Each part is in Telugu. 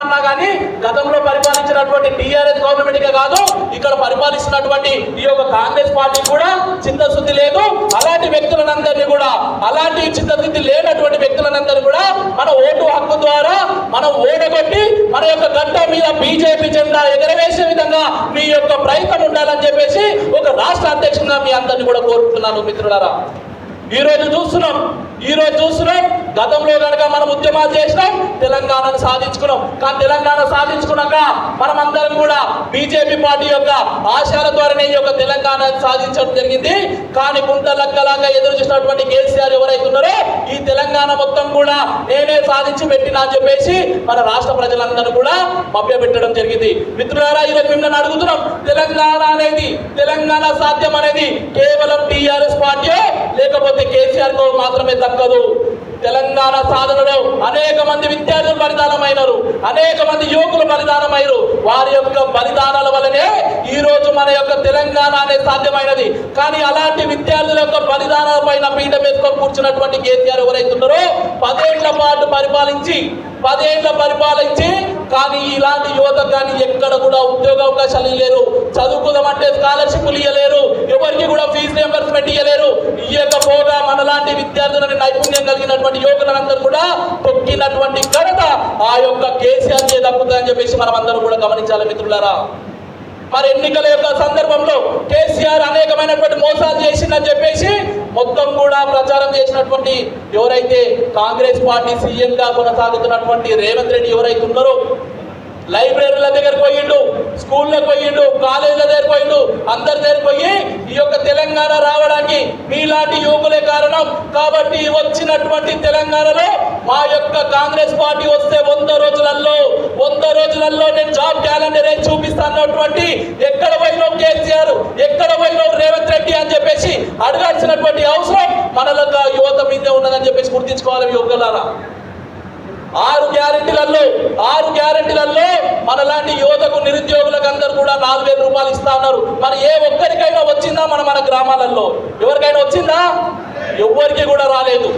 అన్నా కానీ గతంలో పరిపాలించినటువంటి టీఆర్ఎస్ గవర్నమెంట్గా కాదు ఇక్కడ పరిపాలిస్తున్నటువంటి ఈ యొక్క కాంగ్రెస్ పార్టీ కూడా చిత్తశుద్ధి లేదు. అలాంటి వ్యక్తులనందరినీ కూడా అలాంటి చిత్తశుద్ధి లేనటువంటి వ్యక్తులనందరినీ కూడా మన ఓటు హక్కు ద్వారా మనం ఓడగొట్టి మన యొక్క గంట మీద బీజేపీ జెండా ఎగరవేసే విధంగా మీ యొక్క ప్రయత్నం ఉండాలని చెప్పేసి ఒక రాష్ట్ర అధ్యక్షుడిగా మీ అందరినీ కూడా కోరుతున్నాను మిత్రులారా. ఈ రోజు చూస్తున్నాం ఈ రోజు చూస్తున్నాం. గతంలో కనుక మనం ఉద్యమాలు చేసినాం తెలంగాణను సాధించుకున్నాం. కానీ తెలంగాణ సాధించుకున్నాక మనం అందరం కూడా బీజేపీ పార్టీ యొక్క ఆశయాల ద్వారానే ఈ యొక్క తెలంగాణ సాధించడం జరిగింది. కానీ గుంట లక్కలాగా ఎదురు చూసినటువంటి కేసీఆర్ ఎవరైతే ఉన్నారో ఈ తెలంగాణ మొత్తం కూడా నేనే సాధించి పెట్టినా అని చెప్పేసి మన రాష్ట్ర ప్రజలందరూ కూడా మభ్యపెట్టడం జరిగింది. మిత్రులారా ఈరోజు మిమ్మల్ని అడుగుతున్నాం తెలంగాణ అనేది తెలంగాణ సాధ్యం అనేది కేవలం టీఆర్ఎస్ పార్టీ లేకపోతే మాత్రమే దక్కదు తెలంగాణ సాధనలో అనేక మంది విద్యార్థులు బలిదానమైనరు. అనేక మంది యువకులు బలిదానమైనరు వారి యొక్క బలిదానాల వల్లనే ఈ రోజు మన యొక్క తెలంగాణ అనేది సాధ్యమైనది. కానీ అలాంటి విద్యార్థుల యొక్క బలిదానాల పైన పీఠం వేసుకొని కూర్చున్నటువంటి కేసీఆర్ ఎవరైతున్నారో పదేళ్ళ పాటు పరిపాలించి పదేళ్ళ పరిపాలించి కానీ ఇలాంటి యువత కానీ ఎక్కడ కూడా ఉద్యోగ అవకాశాలు ఇవ్వలేరు చదువుకుందామంటే స్కాలర్షిప్లు ఇవ్వలేరు ఎవరికి కూడా ఫీజు రియంబర్స్మెంట్ ఇవ్వలేరు ఇవ్వకపోగా మనలాంటి విద్యార్థులని నైపుణ్యం కలిగినటువంటి యువకులందరూ కూడా తొక్కినటువంటి ఘనత ఆ యొక్క కేసీఆర్ చే దక్కుతుందని చెప్పేసి మనం అందరం కూడా గమనించాలి మిత్రులారా. మరి ఎన్నికల యొక్క సందర్భంలో కేసీఆర్ అనేకమైనటువంటి మోసాలు చేసిందని చెప్పేసి మొత్తం కూడా ప్రచారం చేసినటువంటి ఎవరైతే కాంగ్రెస్ పార్టీ సీఎంగా కొనసాగుతున్నటువంటి రేవంత్ రెడ్డి ఎవరైతే ఉన్నారో లైబ్రరీల దగ్గరకు పోయిండు స్కూళ్ళకు పోయిండు కాలేజీల దగ్గర పోయిండు అందరి దగ్గర పోయి ఈ యొక్క తెలంగాణ రావడానికి మీలాంటి యువకులే కారణం. కాబట్టి వచ్చినటువంటి తెలంగాణలో మా యొక్క కాంగ్రెస్ పార్టీ వస్తే వంద రోజులలో వంద రోజులలో నేను జాబ్ క్యాలెండర్ ఏం చూపిస్తానటువంటి ఎక్కడ పోయినావు కేసీఆర్? ఎక్కడ పోయినావు రేవంత్ రెడ్డి అని చెప్పేసి అడగాల్సినటువంటి అవసరం మనలో యువత మీదే ఉన్నదని చెప్పేసి గుర్తించుకోవాలి యువకులారా. ఆరు గ్యారెంటీలలో ఆరు గ్యారెంటీలలో మనలాంటి యువతకు నిరుద్యోగులకు అందరూ కూడా నాలుగు వేల రూపాయలు ఇస్తా ఉన్నారు. మరి ఏ ఒక్కరికైనా వచ్చిందా మన మన గ్రామాలలో ఎవరికైనా వచ్చిందా? ఎవరికి కూడా రాలేదు.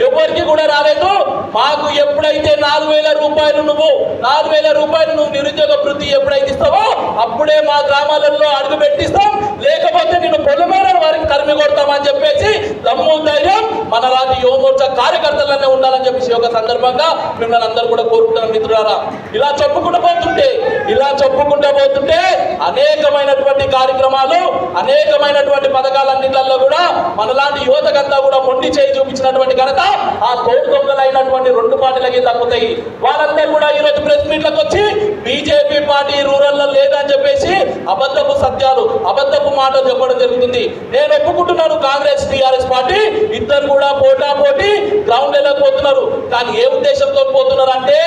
ఎవరికి కూడా రాలేదు. మాకు ఎప్పుడైతే నాలుగు వేల రూపాయలు నువ్వు నాలుగు వేల రూపాయలు నువ్వు నిరుద్యోగ వృత్తి ఎప్పుడైతే ఇస్తావో అప్పుడే మా గ్రామాలలో అడుగు పెట్టిస్తాం. లేకపోతే నేను పొలమైన వారికి తరిమి కొడతామని చెప్పేసి దమ్ము ధైర్యం మనలాంటి యువమోర్చా కార్యకర్తలనే ఉండాలి ఒక సందర్భంగా మిమ్మల్ని అందరూ కూడా కోరుకుంటున్నాం మిత్రులారా. ఇలా చెప్పుకుంటూ పోతుంటే ఇలా చెప్పుకుంటూ పోతుంటే అనేకమైనటువంటి కార్యక్రమాలు అనేకమైనటువంటి పథకాలన్నింటిలో కూడా మనలాంటి యువతకంతా కూడా మొండి చేయి చూపించినటువంటి ఘనత ఆ తోడు దొంగలైనటువంటి రెండు పార్టీలకి తగ్గుతాయి వాళ్ళందరూ కూడా ఈ రోజు ప్రెస్ మీట్లకు వచ్చి బీజేపీ పార్టీ రూరల్లో లేదని చెప్పేసి అబద్ధపు సత్యాలు అబద్ధపు మాటలు చెప్పడం జరుగుతుంది. నేను ఒప్పుకుంటున్నాను కాంగ్రెస్ టీఆర్ఎస్ పార్టీ ఇద్దరు కూడా పోటా పోటీ గ్రౌండ్ ఎలా పోతున్నారు. కానీ ఏ ఉద్దేశంతో పోతున్నారు అంటే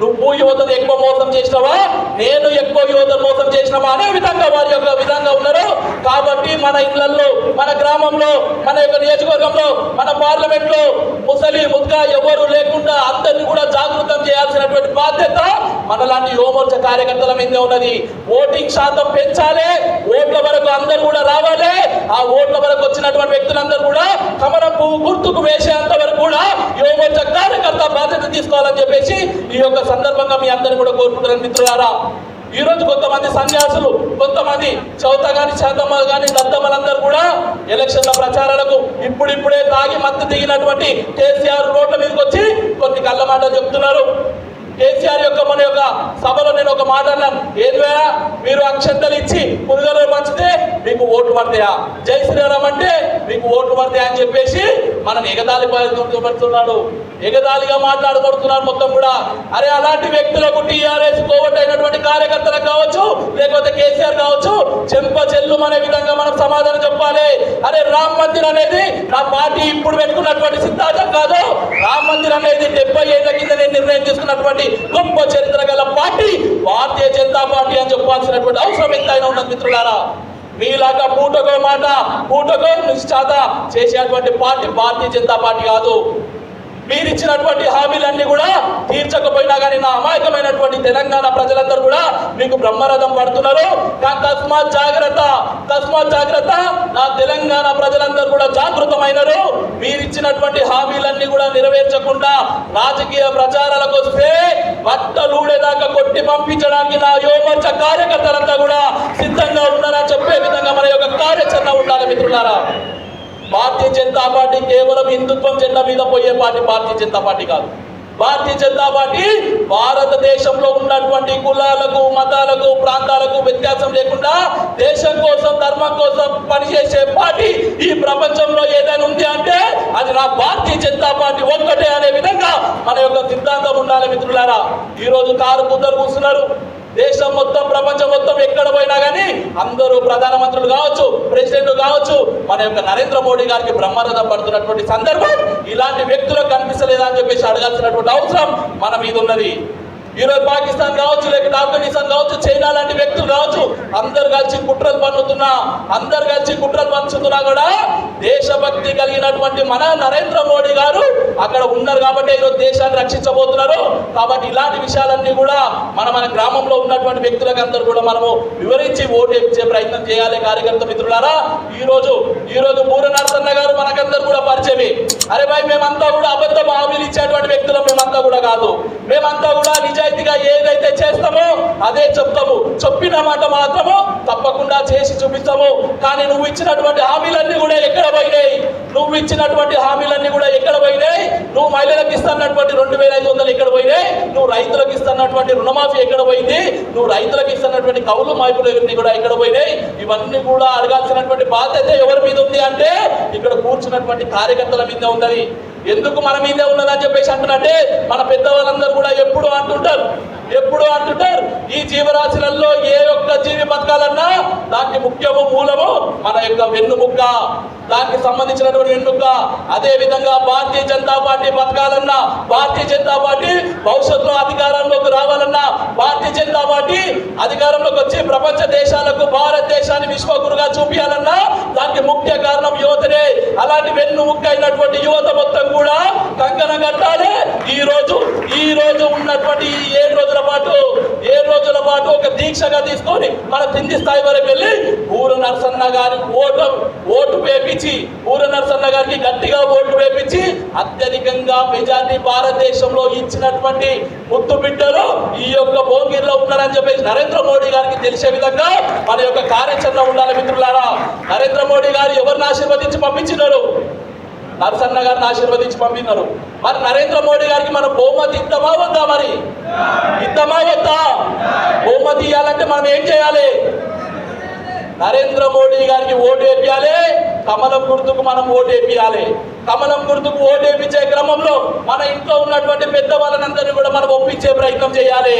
నువ్వు యువతను ఎక్కువ మోసం చేసినావా? నేను ఎక్కువ యువతను మోసం అనే విధంగా వారి యొక్క విధంగా ఉన్నారు? కాబట్టి మన ఇళ్ళలో మన గ్రామంలో మన యొక్క నియోజకవర్గంలో మన పార్లమెంట్లో ముసలి ముద్గా ఎవరు లేకుండా అందరిని కూడా జాగృతం చేయాల్సినటువంటి బాధ్యత మనలాంటి యువమోర్చ కార్యకర్తల మీద ఉన్నది. ఓటింగ్ శాతం పెంచాలి ఓట్ల వరకు అందరు కూడా రావాలి. ఆ ఓట్ల వరకు వచ్చినటువంటి వ్యక్తులందరూ కూడా కమలం పువ్వు గుర్తుకు వేసేంత వరకు కూడా యువమోర్చ కార్యకర్త బాధ్యత తీసుకోవాలని చెప్పేసి ఈ యొక్క సందర్భంగా మీ అందరిని కూడా కోరుకుంటున్నాను మిత్రులారా. ఈ రోజు కొంతమంది సన్యాసులు కొంతమంది చౌత కానీ శాతమ్మ కానీ దత్తమ్మలందరూ కూడా ఎలక్షన్ల ప్రచారాలకు ఇప్పుడిప్పుడే తాగి మత్తు దిగినటువంటి కేసీఆర్ రోడ్ల మీదకి వచ్చి కొన్ని కళ్ళ మాటలు చెప్తున్నారు. కేసీఆర్ యొక్క మన యొక్క సభలో నేను ఒక మాట అన్నాను. ఏదివా మీరు అక్షంతలు ఇచ్చి పురుగలు పంచితే మీకు ఓటు పడతాయా? జై శ్రీరామ్ అంటే మీకు ఓటు పడతాయా? అని చెప్పేసి మనం ఎగదాలి పడుతున్నాడు ఎగదాలిగా మాట్లాడబడుతున్నారు మొత్తం కూడా. అరే అలాంటి వ్యక్తులకు టీఆర్ఎస్ కోవట్ అయినటువంటి కార్యకర్తలకు కావచ్చు లేకపోతే కేసీఆర్ కావచ్చు చెంప చెల్లు అనే విధంగా మనం సమాధానం చెప్పాలి. అరే రామ్ మందిర్ అనేది నా పార్టీ ఇప్పుడు పెట్టుకున్నటువంటి సిద్ధాంతం కాదు. రామ్ మందిర్ అనేది డెబ్బై ఏళ్ళ కింద నేను నిర్ణయం తీసుకున్నటువంటి గొప్ప చరిత్ర గల పార్టీ భారతీయ జనతా పార్టీ అని చెప్పాల్సినటువంటి అవసరం ఎంతైనా ఉన్నది మిత్రులారా. మీలాగా పూటకో మాట పూటకో నిశ్చాత చేసేటువంటి పార్టీ భారతీయ జనతా పార్టీ కాదు. మీరిచ్చినటువంటి హామీలన్నీ కూడా తీర్చకపోయినా కానీ నా అమాయకమైనటువంటి తెలంగాణ ప్రజలందరూ కూడా మీకు బ్రహ్మరథం పడుతున్నారు. తస్మాత్ జాగ్రత్త తస్మాత్ జాగ్రత్త. నా తెలంగాణ ప్రజలందరూ కూడా జాగృతమైనరు. మీరు ఇచ్చినటువంటి హామీలన్నీ కూడా నెరవేర్చకుండా రాజకీయ ప్రచారాలకు వస్తే బట్టలూడేదాకా కొట్టి పంపించడానికి నా యువమోర్చ కార్యకర్తలంతా కూడా సిద్ధంగా ఉన్నారని చెప్పే విధంగా మన యొక్క కార్యాచరణ ఉండాలి మిత్రులారా. భారతీయ జనతా పార్టీ కేవలం హిందుత్వం జెండా మీద పోయే పార్టీ భారతీయ జనతా పార్టీ కాదు. భారతీయ జనతా పార్టీ భారతదేశంలో ఉన్నటువంటి కులాలకు మతాలకు ప్రాంతాలకు వ్యత్యాసం లేకుండా దేశం కోసం ధర్మం కోసం పనిచేసే పార్టీ ఈ ప్రపంచంలో ఏదైనా ఉంది అంటే అది నా భారతీయ జనతా పార్టీ ఒక్కటే అనే విధంగా మన యొక్క సిద్ధాంతం ఉండాలి మిత్రులారా. ఈరోజు కారు బుద్ధలు కూర్చున్నారు. దేశం మొత్తం ప్రపంచం మొత్తం ఎక్కడ పోయినా కానీ అందరూ ప్రధానమంత్రులు కావచ్చు ప్రెసిడెంట్లు కావచ్చు మన యొక్క నరేంద్ర మోడీ గారికి బ్రహ్మరథం పడుతున్నటువంటి సందర్భం ఇలాంటి వ్యక్తులకు కనిపిస్తలేదా అని చెప్పేసి అడగాల్సినటువంటి అవసరం మన మీద ఉన్నది. ఈరోజు పాకిస్తాన్ కావచ్చు లేకపోతే ఆఫ్ఘనిస్తాన్ కావచ్చు చైనా లాంటి వ్యక్తులు కావచ్చు అందరు కలిసి కుట్రలు పన్నుతున్నా అందరు కలిసి కుట్రలు పంచుతున్నా కూడా దేశభక్తి కలిగినటువంటి మన నరేంద్ర మోడీ గారు అక్కడ ఉన్నారు కాబట్టి ఈరోజు దేశాన్ని రక్షించబోతున్నారు. కాబట్టి ఇలాంటి విషయాలన్నీ కూడా మన మన గ్రామంలో ఉన్నటువంటి వ్యక్తులకు అందరూ కూడా మనము వివరించి ఓటు ఇచ్చే ప్రయత్నం చేయాలి. కార్యకర్త మిత్రులారా ఈరోజు ఈరోజు బూర నరసన్న గారు మనకందరూ కూడా పరిచయమే. అరే భాయ్ మేమంతా కూడా అబద్ధ హామీలు ఇచ్చేటువంటి వ్యక్తులు మేమంతా కూడా కాదు. మేమంతా కూడా నిజాయితీగా ఏదైతే చేస్తామో అదే చెప్తాము. చెప్పిన మాట మాత్రము తప్పకుండా చేసి చూపిస్తాము. కానీ నువ్వు ఇచ్చినటువంటి హామీలన్నీ కూడా ఎక్కడ పోయినాయి? నువ్వు ఇచ్చినటువంటి హామీలన్నీ కూడా ఎక్కడ పోయినాయి? నువ్వు మహిళలకు ఇస్తున్నటువంటి రెండు వేల ఐదు వందలు ఎక్కడ పోయినాయి? నువ్వు రైతులకు ఇస్తున్నటువంటి రుణమాఫీ ఎక్కడ పోయింది? నువ్వు రైతులకు ఇస్తున్నటువంటి కౌలు మాయిపులన్నీ కూడా ఎక్కడ పోయినాయి? ఇవన్నీ కూడా అడగాల్సినటువంటి బాధ్యత ఎవరి మీద ఉంది అంటే ఇక్కడ కూర్చున్నటువంటి కార్యకర్తల మీద ఉన్నది ఎందుకు మన మీదే ఉన్నదని చెప్పేసి అంటున్నట్టే మన పెద్దవాళ్ళందరూ కూడా ఎప్పుడు అంటుంటారు. ఎప్పుడు అంటుంటారు. ఈ జీవరాశులలో ఏ ఒక్క జీవి బతకాలన్నా దానికి ముఖ్యము మూలము మన యొక్క వెన్నుముక్క దానికి సంబంధించినటువంటి వెన్నుక అదే విధంగా భారతీయ జనతా పార్టీ బతకాలన్నా భారతీయ జనతా పార్టీ భవిష్యత్తులో అధికారంలోకి రావాలన్నా భారతీయ జనతా పార్టీ అధికారంలోకి వచ్చి ప్రపంచ దేశాలకు భారతదేశాన్ని విశ్వగురుగా చూపించాలన్నా దానికి ముఖ్య కారణం యువతనే. అలాంటి వెన్ను ముక్క అయినటువంటి యువత మొత్తం కూడా కంకణ కట్టాలి ఈ రోజు ఈ రోజు ఉన్నటువంటి ఈ ఏడు రోజుల పాటు ఏడు రోజుల పాటు ఒక దీక్షగా తీసుకొని మన కింది స్థాయి వరకు వెళ్ళి ఊరు నరసన్న గారి ఓటు ఓటు వేపించి ఊరు నరసన్న గారికి గట్టిగా ఓటు వేపించి అత్యధికంగా మెజార్టీ భారతదేశంలో ఇచ్చినటువంటి ముత్తు బిడ్డలు ఈ యొక్క భోగిరిలో ఉన్నారని చెప్పేసి నరేంద్ర మోడీ గారికి తెలిసే విధంగా మన యొక్క కార్యాచరణ ఉండాలి మిత్రులారా. నరేంద్ర మోడీ గారు ఎవరిని ఆశీర్వదించి పంపించినారు? నరసన్న గారిని ఆశీర్వదించి పంపినారు. మరి నరేంద్ర మోడీ గారికి మనం బహుమతి ఇద్దామా వద్దా మరి? ఇద్దామా వద్దా బహుమతి ఇవ్వాలంటే మనం ఏం చేయాలి? నరేంద్ర మోడీ గారికి ఓటు వేపియాలి కమలం గుర్తుకు మనం ఓటు వేపియాలి కమలం గుర్తుకు ఓటు వేపించే క్రమంలో మన ఇంట్లో ఉన్నటువంటి పెద్ద వాళ్ళనందరినీ కూడా మనం ఒప్పించే ప్రయత్నం చేయాలి.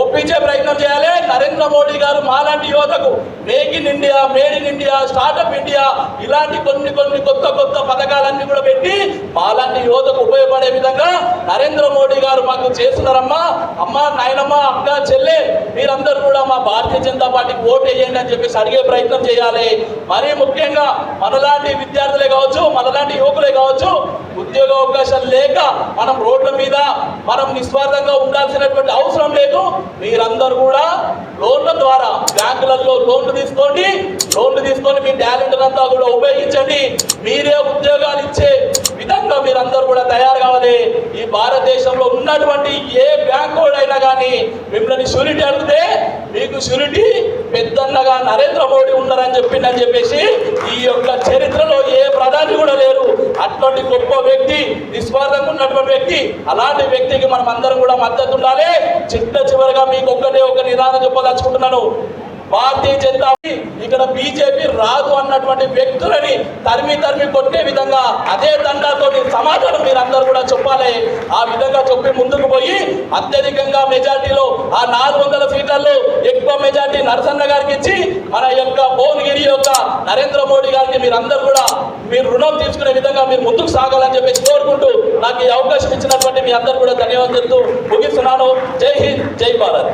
ఒప్పించే ప్రయత్నం చేయాలి. నరేంద్ర మోడీ గారు మాలాంటి యువతకు make in India made in India startup India ఇలాంటి కొన్ని కొన్ని కొత్త కొత్త పథకాలన్నీ కూడా పెట్టి మాలాంటి యువతకు ఉపయోగపడే విధంగా నరేంద్ర మోడీ గారు మాకు చేస్తున్నారమ్మా. అమ్మ నాయనమ్మ అక్క చెల్లె మీరందరూ కూడా మా భారతీయ జనతా పార్టీకి ఓటు వేయండి అని చెప్పేసి అడిగే ప్రయత్నం చేయాలి. మరీ ముఖ్యంగా మనలాంటి విద్యార్థులే కావచ్చు మనలాంటి యువకులే కావచ్చు ఉద్యోగ అవకాశాలు లేక మనం రోడ్ల మీద మనం నిస్వార్థంగా ఉండాల్సినటువంటి అవసరం లేదు. మీరందరూ కూడా లోన్ల ద్వారా బ్యాంకులలో లోన్లు తీసుకోండి. లోన్లు తీసుకొని మీ టాలెంట్ అంతా కూడా ఉపయోగించండి. మీరే ఉద్యోగాలు ఇచ్చే విధంగా మీరందరూ కూడా తయారు కావాలి. ఈ భారతదేశంలో ఉన్నటువంటి ఏ బ్యాంక్ అయినా కానీ మిమ్మల్ని షూరిటీ అడిగితే మీకు షూరిటీ పెద్దన్నగా నరేంద్ర మోడీ ఉన్నారని చెప్పిండని చెప్పేసి ఈ యొక్క చరిత్రలో ఏ ప్రధాని కూడా లేరు. అట్లాంటి గొప్ప వ్యక్తి నిస్వార్థంగా ఉన్నటువంటి వ్యక్తి అలాంటి వ్యక్తికి మనం అందరం కూడా మద్దతు ఉండాలి. చిట్ట చివరిగా మీకు ఒక్కటే ఒక నిదానం చెప్పదలుచుకుంటున్నాను. భారతీయ జనతా ఇక్కడ బీజేపీ రాదు అన్నటువంటి వ్యక్తులని తరిమి తరిమి కొట్టే విధంగా అదే దండాతో సమాధానం మీరు అందరూ కూడా చెప్పాలి. ఆ విధంగా చెప్పి ముందుకు పోయి అత్యధికంగా మెజార్టీలో ఆ నాలుగు వందల సీట్లలో నరసన్న గారికి ఇచ్చి మన యొక్క భువనగిరి యొక్క నరేంద్ర మోడీ గారికి మీరు కూడా మీరు రుణం తీసుకునే విధంగా మీరు ముందుకు సాగాలని చెప్పేసి కోరుకుంటూ నాకు ఈ అవకాశం ఇచ్చినటువంటి మీ అందరూ కూడా ధన్యవాదాలు చెప్తూ ముగిస్తున్నాను. జై హింద్ జై భారత్.